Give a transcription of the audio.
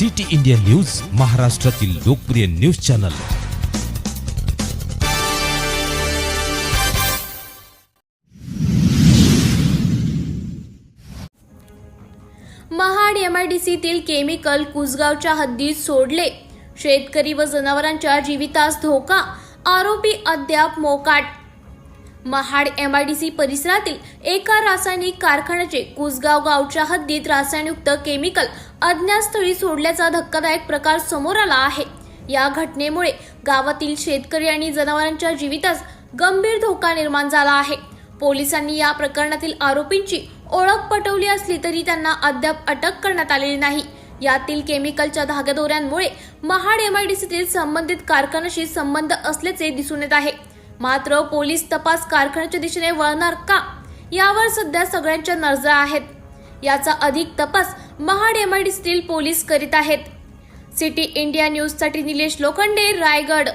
City India news महाराष्ट्रातील लोकप्रिय news channel. Mahad एमआयडीसीतील केमिकल कुसगावच्या हद्दीत सोडले. शेतकरी व जनावरांच्या जीवितास धोका आरोपी अद्याप मोकाट Mahad M I D C परिसरातील एका रासायनिक कारखान्याचे कुसगाव गावच्या हद्दीत रासायनयुक्त केमिकल अज्ञातस्थळी सोडल्याचा धक्कादायक प्रकार समोर आला आहे. या घटनेमुळे गावातील शेतकरी आणि जनावरांच्या जीवितास गंभीर धोका निर्माण झाला आहे. पोलिसांनी या प्रकरणातील आरोपींची ओळख पटवली असली तरी त्यांना अद्याप अटक करण्यात आलेली नाही. यातील केमिकलच्या धागदोऱ्यांमुळे महाड एमआयडीसीतील संबंधित कारखान्याशी संबंध असल्याचे दिसून येत आहे. मात्र पोलीस तपास कारखान्याच्या दिशेने वळणार का? यावर सध्या सगळ्यांच्या नजरा आहेत. याचा अधिक तपास महाड एमआयडीसीतील पोलीस करीत आहेत. सिटी इंडिया न्यूजसाठी निलेश लोखंडे रायगड.